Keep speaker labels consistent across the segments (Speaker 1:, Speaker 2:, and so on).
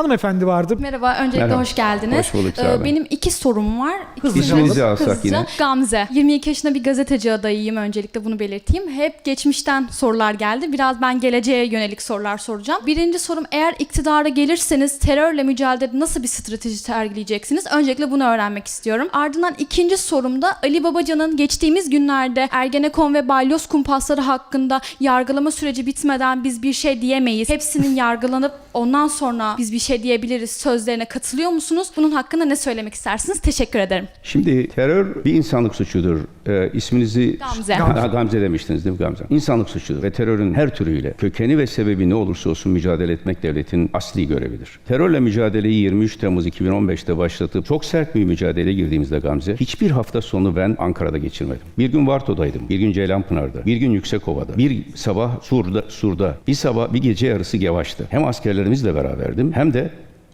Speaker 1: hanımefendi vardı.
Speaker 2: Merhaba, öncelikle
Speaker 3: Merhaba.
Speaker 2: hoş geldiniz.
Speaker 3: Hoş bulduk, sağ
Speaker 2: Ee,
Speaker 3: olun.
Speaker 2: Benim iki sorum var.
Speaker 1: Hızlıca
Speaker 3: İsminizi
Speaker 1: alalım.
Speaker 3: alsak
Speaker 2: Hızlıca.
Speaker 3: yine.
Speaker 2: Gamze. 22 yaşında bir gazeteci adayıyım öncelikle bunu belirteyim. Hep geçmişten sorular geldi. Biraz ben geleceğe yönelik sorular soracağım. Birinci sorum eğer iktidara gelirseniz terörle mücadelede nasıl bir strateji sergileyeceksiniz? Öncelikle bunu öğrenmek istiyorum. Ardından ikinci sorumda Ali Babacan'ın geçtiğimiz günlerde Ergenekon ve Balyoz kumpasları hakkında yargılama süreci bitmeden biz bir şey diyemeyiz. Hepsinin yargılanıp ondan sonra biz bir şey diyebiliriz sözlerine katılıyor musunuz? Bunun hakkında ne söylemek istersiniz? Teşekkür ederim.
Speaker 3: Şimdi terör bir insanlık suçudur. Ee, isminizi
Speaker 2: Gamze.
Speaker 3: Ha, Gamze demiştiniz değil mi Gamze? İnsanlık suçudur ve terörün her türüyle kökeni ve sebebi ne olursa olsun mücadele etmek devletin asli görevidir. Terörle mücadeleyi 23 Temmuz 2015'te başlatıp çok sert bir mücadeleye girdiğimizde Gamze hiçbir hafta sonu ben Ankara'da geçirmedim. Bir gün Varto'daydım, bir gün Ceylanpınar'da, bir gün Yüksekova'da, bir sabah Sur'da, Sur'da, bir sabah bir gece yarısı Gevaş'ta. Hem askerlerimizle beraberdim hem de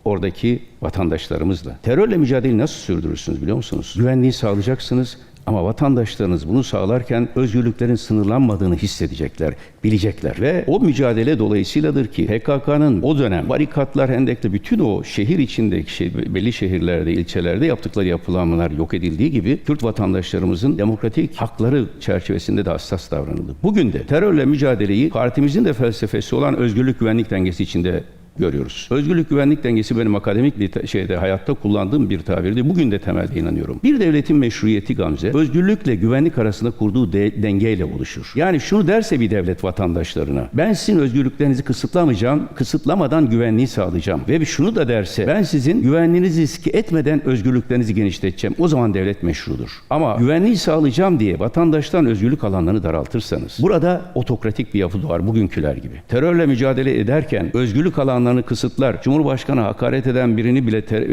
Speaker 3: oradaki vatandaşlarımızla. Terörle mücadeleyi nasıl sürdürürsünüz biliyor musunuz? Güvenliği sağlayacaksınız ama vatandaşlarınız bunu sağlarken özgürlüklerin sınırlanmadığını hissedecekler, bilecekler. Ve o mücadele dolayısıyladır ki PKK'nın o dönem barikatlar, hendekle bütün o şehir içindeki şey, belli şehirlerde, ilçelerde yaptıkları yapılanmalar yok edildiği gibi Kürt vatandaşlarımızın demokratik hakları çerçevesinde de hassas davranıldı. Bugün de terörle mücadeleyi partimizin de felsefesi olan özgürlük güvenlik dengesi içinde görüyoruz. Özgürlük güvenlik dengesi benim akademik şeyde hayatta kullandığım bir tabirdi. Bugün de temelde inanıyorum. Bir devletin meşruiyeti Gamze, özgürlükle güvenlik arasında kurduğu de- dengeyle oluşur. Yani şunu derse bir devlet vatandaşlarına, ben sizin özgürlüklerinizi kısıtlamayacağım, kısıtlamadan güvenliği sağlayacağım. Ve şunu da derse, ben sizin güvenliğinizi riske etmeden özgürlüklerinizi genişleteceğim. O zaman devlet meşrudur. Ama güvenliği sağlayacağım diye vatandaştan özgürlük alanlarını daraltırsanız, burada otokratik bir yapı doğar bugünküler gibi. Terörle mücadele ederken özgürlük alanlarını kısıtlar. Cumhurbaşkanı hakaret eden birini bile ter-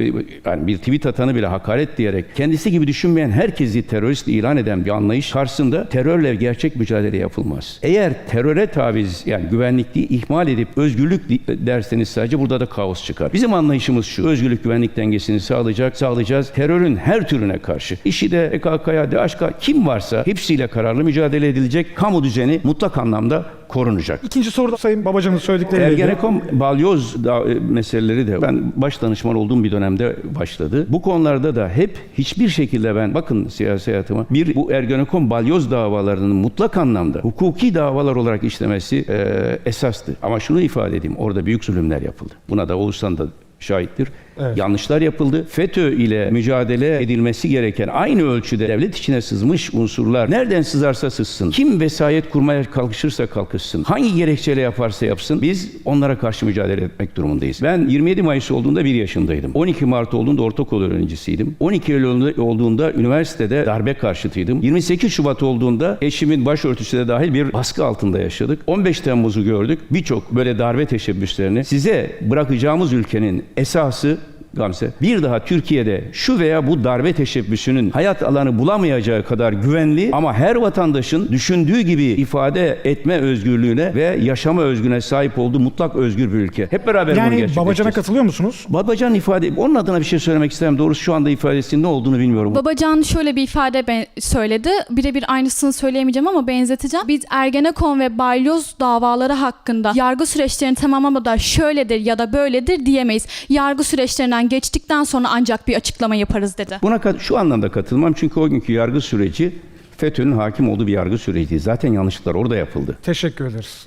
Speaker 3: yani bir tweet atanı bile hakaret diyerek kendisi gibi düşünmeyen herkesi terörist ilan eden bir anlayış karşısında terörle gerçek mücadele yapılmaz. Eğer teröre taviz yani güvenlikliği ihmal edip özgürlük derseniz sadece burada da kaos çıkar. Bizim anlayışımız şu. Özgürlük güvenlik dengesini sağlayacak, sağlayacağız. Terörün her türüne karşı. İşi de PKK'ya, DHK kim varsa hepsiyle kararlı mücadele edilecek. Kamu düzeni mutlak anlamda korunacak.
Speaker 1: İkinci soruda Sayın Babacan'ın söyledikleriyle ilgili.
Speaker 3: Ergenekon balyoz da, e, meseleleri de ben baş danışman olduğum bir dönemde başladı. Bu konularda da hep hiçbir şekilde ben bakın siyasi hayatıma bir bu Ergenekon balyoz davalarının mutlak anlamda hukuki davalar olarak işlemesi e, esastı. Ama şunu ifade edeyim orada büyük zulümler yapıldı. Buna da Oğuzhan da şahittir.
Speaker 1: Evet.
Speaker 3: Yanlışlar yapıldı. FETÖ ile mücadele edilmesi gereken aynı ölçüde devlet içine sızmış unsurlar nereden sızarsa sızsın. Kim vesayet kurmaya kalkışırsa kalkışsın. Hangi gerekçeyle yaparsa yapsın. Biz onlara karşı mücadele etmek durumundayız. Ben 27 Mayıs olduğunda 1 yaşındaydım. 12 Mart olduğunda ortaokul öğrencisiydim. 12 Eylül olduğunda- üniversitede darbe karşıtıydım. 28 Şubat olduğunda eşimin başörtüsü de dahil bir baskı altında yaşadık. 15 Temmuz'u gördük. Birçok böyle darbe teşebbüslerini size bırakacağımız ülkenin esası Gamze. Bir daha Türkiye'de şu veya bu darbe teşebbüsünün hayat alanı bulamayacağı kadar güvenli ama her vatandaşın düşündüğü gibi ifade etme özgürlüğüne ve yaşama özgürlüğüne sahip olduğu mutlak özgür bir ülke. Hep beraber bunu
Speaker 1: Yani
Speaker 3: gerçekleştireceğiz.
Speaker 1: Babacan'a katılıyor musunuz?
Speaker 3: Babacan ifade, onun adına bir şey söylemek isterim. Doğrusu şu anda ifadesinin ne olduğunu bilmiyorum.
Speaker 2: Babacan şöyle bir ifade ben- söyledi. Birebir aynısını söyleyemeyeceğim ama benzeteceğim. Biz Ergenekon ve Balyoz davaları hakkında yargı süreçlerini tamamlamadan şöyledir ya da böyledir diyemeyiz. Yargı süreçlerinden geçtikten sonra ancak bir açıklama yaparız dedi.
Speaker 3: Buna kat- şu anlamda katılmam çünkü o günkü yargı süreci FETÖ'nün hakim olduğu bir yargı süreciydi. Zaten yanlışlıklar orada yapıldı.
Speaker 1: Teşekkür ederiz.